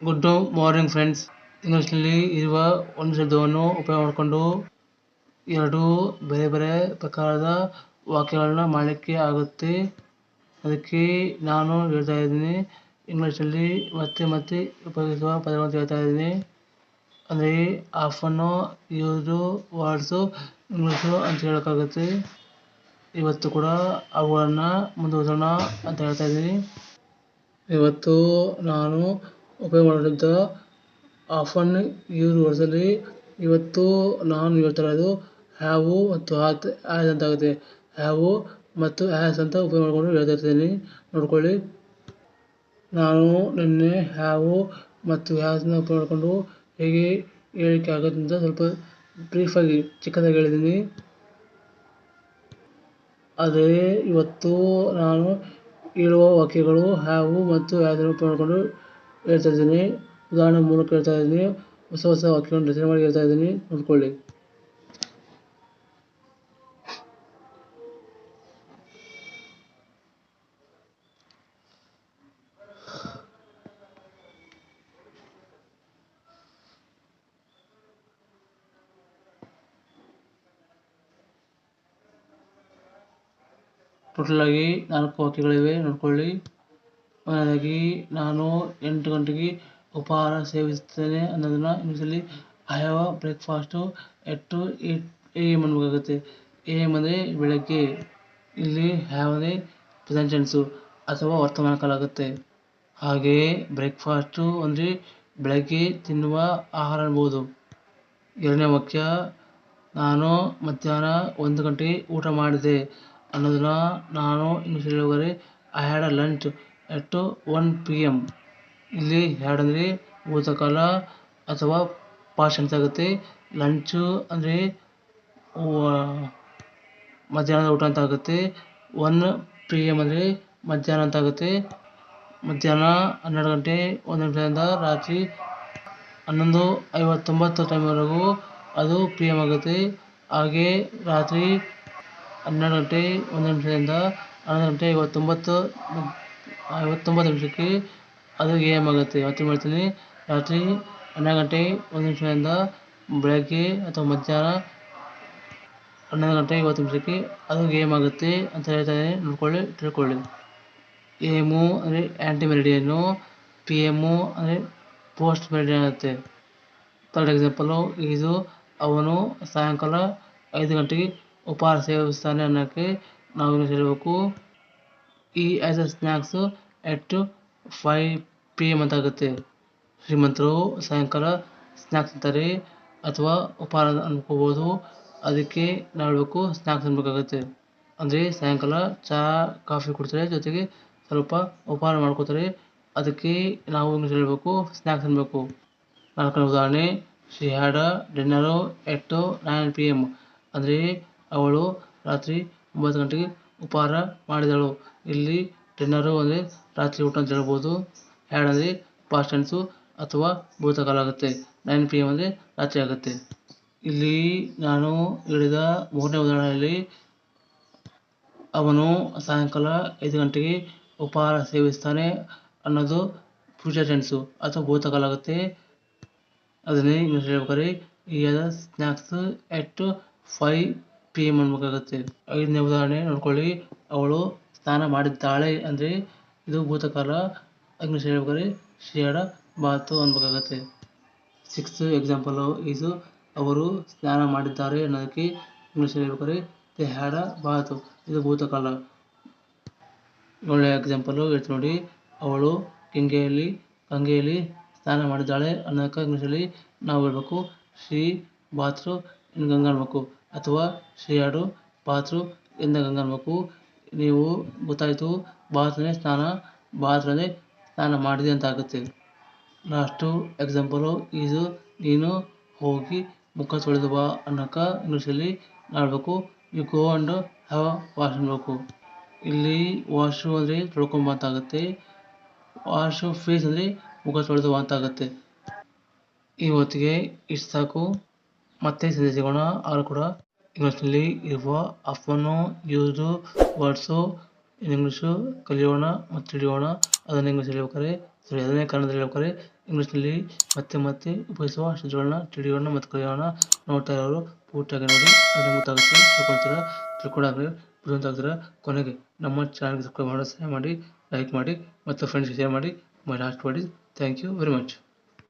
Good morning friends ಇಂಗ್ಲೀಷ್ನಲ್ಲಿ ಇರುವ ಒಂದು ಶಬ್ದವನ್ನು ಉಪಯೋಗ ಮಾಡಿಕೊಂಡು ಎರಡು ಬೇರೆ ಬೇರೆ ಪ್ರಕಾರದ ವಾಕ್ಯಗಳನ್ನ ಮಾಡಲಿಕ್ಕೆ ಆಗುತ್ತೆ ಅದಕ್ಕೆ ನಾನು ಹೇಳ್ತಾ ಇದ್ದೀನಿ ಇಂಗ್ಲೀಷಲ್ಲಿ ಮತ್ತೆ ಮತ್ತೆ ಉಪಯೋಗಿಸುವ ಪದಗಳನ್ನು ಹೇಳ್ತಾ ಇದ್ದೀನಿ ಅಂದರೆ ಆಫನ್ನು ಯೂಸು ವರ್ಡ್ಸು ಇಂಗ್ಲೀಷು ಅಂತ ಹೇಳೋಕ್ಕಾಗುತ್ತೆ ಇವತ್ತು ಕೂಡ ಅವುಗಳನ್ನು ಮುಂದುವರಿಸೋಣ ಅಂತ ಹೇಳ್ತಾ ಇದ್ದೀನಿ ಇವತ್ತು ನಾನು ಉಪಯೋಗ ಮಾಡಿದಂಥ ಆಫನ್ ಯೂಸ್ ವರ್ಡ್ಸಲ್ಲಿ ಇವತ್ತು ನಾನು ಹೇಳ್ತಾ ಇರೋದು ಹ್ಯಾವು ಮತ್ತು ಹ್ಯಾತ್ ಆ್ಯಸ್ ಅಂತ ಆಗುತ್ತೆ ಹ್ಯಾವು ಮತ್ತು ಆ್ಯಸ್ ಅಂತ ಉಪಯೋಗ ಮಾಡಿಕೊಂಡು ಹೇಳ್ತಾ ಇರ್ತೀನಿ. ನೋಡ್ಕೊಳ್ಳಿ. ನಾನು ನಿನ್ನೆ ಹ್ಯಾವು ಮತ್ತು ಹ್ಯಾಸ್ನ ಉಪಯೋಗ ಮಾಡಿಕೊಂಡು ಹೇಗೆ ಹೇಳಿಕೆ ಆಗುತ್ತೆ ಅಂತ ಸ್ವಲ್ಪ ಬ್ರೀಫಾಗಿ ಚಿಕ್ಕದಾಗಿ ಹೇಳಿದ್ದೀನಿ. ಆದರೆ ಇವತ್ತು ನಾನು ಹೇಳುವ ವಾಕ್ಯಗಳು ಹ್ಯಾವು ಮತ್ತು ಹ್ಯಾಸನ್ನು ಉಪಯೋಗ ಮಾಡಿಕೊಂಡು ಹೇಳ್ತಾ ಇದ್ದೀನಿ ಉದಾಹರಣೆ ಮೂಲಕ ಹೇಳ್ತಾ ಇದ್ದೀನಿ ಹೊಸ ಹೊಸ ವಾಕ್ಯಗಳನ್ನು ರಚನೆ ಮಾಡಿ ಹೇಳ್ತಾ ಇದ್ದೀನಿ ನೋಡ್ಕೊಳ್ಳಿ. ಟೋಟಲ್ ಆಗಿ ನಾಲ್ಕು ವಾಕ್ಯಗಳಿವೆ. ನೋಡ್ಕೊಳ್ಳಿ. ಮೊದಲನೇದಾಗಿ ನಾನು ಎಂಟು ಗಂಟೆಗೆ ಉಪಹಾರ ಸೇವಿಸ್ತೇನೆ ಅನ್ನೋದನ್ನು ಇಂಗ್ಲೀಷಲ್ಲಿ I have a breakfast at eight A M ಅನ್ಬೇಕಾಗುತ್ತೆ A M ಅಂದರೆ ಬೆಳಗ್ಗೆ. ಇಲ್ಲಿ ಹ್ಯಾವ್ ಅಂದರೆ ಪ್ರೆಸೆಂಟ್ ಅಥವಾ ವರ್ತಮಾನ ಕಾಲ ಆಗುತ್ತೆ. ಹಾಗೆಯೇ ಬ್ರೇಕ್ಫಾಸ್ಟು ಅಂದರೆ ಬೆಳಗ್ಗೆ ತಿನ್ನುವ ಆಹಾರ ಅನ್ಬೋದು. ಎರಡನೇ ವಾಕ್ಯ, ನಾನು ಮಧ್ಯಾಹ್ನ ಒಂದು ಗಂಟೆಗೆ ಊಟ ಮಾಡಿದೆ ಅನ್ನೋದನ್ನ ನಾನು ಇಂಗ್ಲೀಷಲ್ಲಿ ಹೇಳ್ಬೇಕಾದ್ರೆ I had a lunch at one P M ಇಲ್ಲಿ ಹ್ಯಾಡ್ ಅಂದರೆ ಭೂತಕಾಲ ಅಥವಾ ಪಾಸ್ಟ್ ಅಂತ ಆಗುತ್ತೆ. ಲಂಚು ಅಂದರೆ ಮಧ್ಯಾಹ್ನದ ಊಟ ಅಂತ ಆಗುತ್ತೆ. ಒನ್ ಪಿ ಎಂ ಅಂದರೆ ಮಧ್ಯಾಹ್ನ ಅಂತ ಆಗುತ್ತೆ. ಮಧ್ಯಾಹ್ನ ಹನ್ನೆರಡು ಗಂಟೆ, ಒಂದು ಗಂಟೆಯಿಂದ ರಾತ್ರಿ ಹನ್ನೊಂದು ಐವತ್ತೊಂಬತ್ತು ಟೈಮ್ವರೆಗೂ ಅದು ಪಿ ಎಂ ಆಗುತ್ತೆ. ಹಾಗೆ ರಾತ್ರಿ ಹನ್ನೆರಡು ಗಂಟೆ, ಒಂದು ನಿಮಿಷದಿಂದ ಹನ್ನೊಂದು ಗಂಟೆ ಐವತ್ತೊಂಬತ್ತು ಐವತ್ತೊಂಬತ್ತು ನಿಮಿಷಕ್ಕೆ ಅದು ಎ ಎಂ ಆಗುತ್ತೆ. ಮತ್ತೆ ಮಾಡ್ತೀನಿ. ರಾತ್ರಿ ಹನ್ನೆರಡು ಗಂಟೆ ಒಂದು ನಿಮಿಷದಿಂದ ಬೆಳಗ್ಗೆ ಅಥವಾ ಮಧ್ಯಾಹ್ನ ಹನ್ನೊಂದು ಗಂಟೆ ಐವತ್ತು ನಿಮಿಷಕ್ಕೆ ಅದು ಎ ಎಂ ಆಗುತ್ತೆ ಅಂತ ಹೇಳ್ತಾ ಇದ್ದೀನಿ ನೋಡ್ಕೊಳ್ಳಿ, ತಿಳ್ಕೊಳ್ಳಿ. ಎ ಎಮ್ಮು ಅಂದರೆ ಆ್ಯಂಟಿ ಮೆರಿಡಿಯನ್ನು ಪಿ ಎಮ್ಮು ಅಂದರೆ ಪೋಸ್ಟ್ ಮೆರಿಡಿಯನ್ ಆಗುತ್ತೆ. ಥರ್ಡ್ ಎಕ್ಸಾಂಪಲು ಇದು ಅವನು ಸಾಯಂಕಾಲ ಐದು ಗಂಟೆಗೆ ಉಪಹಾರ ಸೇವಿಸ್ತಾನೆ ಅನ್ನೋಕ್ಕೆ ನಾವು ಏನು ಹೇಳಬೇಕು. He has a snacks at five P M ಅಂತ ಆಗುತ್ತೆ ಶ್ರೀಮಂತರು ಸಾಯಂಕಾಲ ಸ್ನ್ಯಾಕ್ಸ್ ಅಂತಾರೆ ಅಥವಾ ಉಪಹಾರ ಅನ್ಕೋಬೋದು. ಅದಕ್ಕೆ ನಾವು ಹೇಳಬೇಕು ಸ್ನ್ಯಾಕ್ಸ್ ಅನ್ಬೇಕಾಗುತ್ತೆ. ಅಂದರೆ ಸಾಯಂಕಾಲ ಚಹಾ ಕಾಫಿ ಕುಡ್ತಾರೆ. ಜೊತೆಗೆ ಸ್ವಲ್ಪ ಉಪಹಾರ ಮಾಡ್ಕೋತಾರೆ. ಅದಕ್ಕೆ ನಾವು ಹೇಳಬೇಕು ಸ್ನ್ಯಾಕ್ಸ್ ಅನ್ಬೇಕು. ನಾಲ್ಕನೇ ಉದಾಹರಣೆ she had dinner at nine P M ಅಂದರೆ ಅವಳು ರಾತ್ರಿ ಒಂಬತ್ತು ಗಂಟೆಗೆ ಉಪಹಾರ ಮಾಡಿದಳು. ಇಲ್ಲಿ ಡಿನ್ನರು ಅಂದರೆ ರಾತ್ರಿ ಊಟ ಅಂತ ಹೇಳ್ಬೋದು ಎರಡು ಅಂದರೆ ಪಾಸ್ಟ್ ಟೆನ್ಸು ಅಥವಾ ಭೂತಕಾಲ ಆಗುತ್ತೆ. ನೈನ್ ಪಿ ಎಂ ಅಂದರೆ ರಾತ್ರಿ ಆಗುತ್ತೆ. ಇಲ್ಲಿ ನಾನು ಹೇಳಿದ ಮೂರನೇ ಉದಾಹರಣೆಯಲ್ಲಿ ಅವನು ಸಾಯಂಕಾಲ ಐದು ಗಂಟೆಗೆ ಉಪಹಾರ ಸೇವಿಸ್ತಾನೆ ಅನ್ನೋದು ಫ್ಯೂಚರ್ ಟೆನ್ಸು ಅಥವಾ ಭೂತಕಾಲ ಆಗುತ್ತೆ. ಅದನ್ನೇ ಇಂಗ್ಲೀಷ್ ಹೇಳ್ಬೇಕಾದ್ರೆ, he snacks at five P M ಅನ್ಬೇಕಾಗುತ್ತೆ ಐದನೇ ಉದಾಹರಣೆ ನೋಡ್ಕೊಳ್ಳಿ. ಅವಳು ಸ್ನಾನ ಮಾಡಿದ್ದಾಳೆ ಅಂದರೆ ಇದು ಭೂತಕಾಲ. ಇಂಗ್ಲೀಷ್ ಹೇಳ್ಬೇಕಾದ್ರೆ ಶಿಯಾಡ ಬಾತು ಅನ್ಬೇಕಾಗತ್ತೆ ಸಿಕ್ಸ್ತ್ ಎಕ್ಸಾಂಪಲು ಇದು ಅವರು ಸ್ನಾನ ಮಾಡಿದ್ದಾರೆ ಅನ್ನೋದಕ್ಕೆ ಇಂಗ್ಲೀಷ್ ಹೇಳ್ಬೇಕಾದ್ರೆ ದೇ ಬಾತು. ಇದು ಭೂತಕಾಲ. ಒಳ್ಳೆಯ ಎಕ್ಸಾಂಪಲು ಹೇಳ್ತೀನಿ ನೋಡಿ. ಅವಳು ಗಂಗೆಯಲ್ಲಿ ಗಂಗೆಯಲ್ಲಿ ಸ್ನಾನ ಮಾಡಿದ್ದಾಳೆ ಅನ್ನೋಕ್ಕೆ ಇಂಗ್ಲೀಷಲ್ಲಿ ನಾವು ಹೇಳ್ಬೇಕು. ಶ್ರೀ ಬಾತ್ರು ಇನ್ ಗಂಗಾ ಅನ್ಬೇಕು ಅಥವಾ ಶ್ರೀಯಾಡು, ಪಾತ್ರು ಎಂದ ಗಂಗಾ ಅನ್ಬೇಕು ನೀವು ಗೊತ್ತಾಯಿತು, ಭಾರತನೇ ಸ್ನಾನ ಬಾತ್ ಸ್ನಾನ ಮಾಡಿದೆ ಅಂತ ಆಗುತ್ತೆ ಲಾಸ್ಟು ಎಕ್ಸಾಂಪಲು ಇದು, ನೀನು ಹೋಗಿ ಮುಖ ತೊಳೆದು ಬಾ ಅನ್ನೋಕೆ ಇಂಗ್ಲೀಷಲ್ಲಿ ಮಾಡಬೇಕು you go and have wash ಅನ್ಬೇಕು ಇಲ್ಲಿ ವಾಶು ಅಂದರೆ ತೊಳ್ಕೊಂಬ ಅಂತ ಆಗುತ್ತೆ ವಾಶು ಫೇಸ್ ಅಂದರೆ ಮುಖ ತೊಳೆದು ಬಾ ಅಂತ ಆಗುತ್ತೆ ಇವತ್ತಿಗೆ ಇಷ್ಟು ಸಾಕು. ಮತ್ತೆ ಸಿಗೋಣ ಆಗ ಕೂಡ. ಇಂಗ್ಲೀಷ್ನಲ್ಲಿ ಇರುವ ಅಪ್ಪನು ಯೂಸು ವರ್ಡ್ಸು ಇಂಗ್ಲೀಷು, ಕಲಿಯೋಣ ಮತ್ತು ತಿಳಿಯೋಣ ಅದನ್ನು ಇಂಗ್ಲೀಷಲ್ಲಿ ಹೇಳ್ಬೇಕಾದ್ರೆ ಸರಿ ಅದನ್ನೇ ಕನ್ನಡದಲ್ಲಿ ಹೇಳ್ಬೇಕಾದ್ರೆ ಇಂಗ್ಲೀಷ್ನಲ್ಲಿ ಮತ್ತೆ ಮತ್ತೆ ಉಪಯೋಗಿಸುವ ಶಬ್ದಗಳನ್ನ ತಿಳಿಯೋಣ ಮತ್ತು ಕಲಿಯೋಣ ನೋಡ್ತಾ ಇರೋರು ಪೂರ್ತಿಯಾಗಿ ನೋಡಿ, ಅದನ್ನು ಗೊತ್ತಾಗುತ್ತೆ, ತಿಳ್ಕೊಳ್ತೀರಾ ತಿಳ್ಕೊಂಡಾಗಲಿ ಬುದ್ಧಿವಂತಾಗ್ತೀರಾ ಕೊನೆಗೆ ನಮ್ಮ ಚಾನಲ್ಗೆ ಸಬ್ಸ್ಕ್ರೈಬ್ ಮಾಡೋ ಸಹಾಯ ಮಾಡಿ ಲೈಕ್ ಮಾಡಿ ಮತ್ತು ಫ್ರೆಂಡ್ಸ್ಗೆ ಶೇರ್ ಮಾಡಿ my last word is thank you very much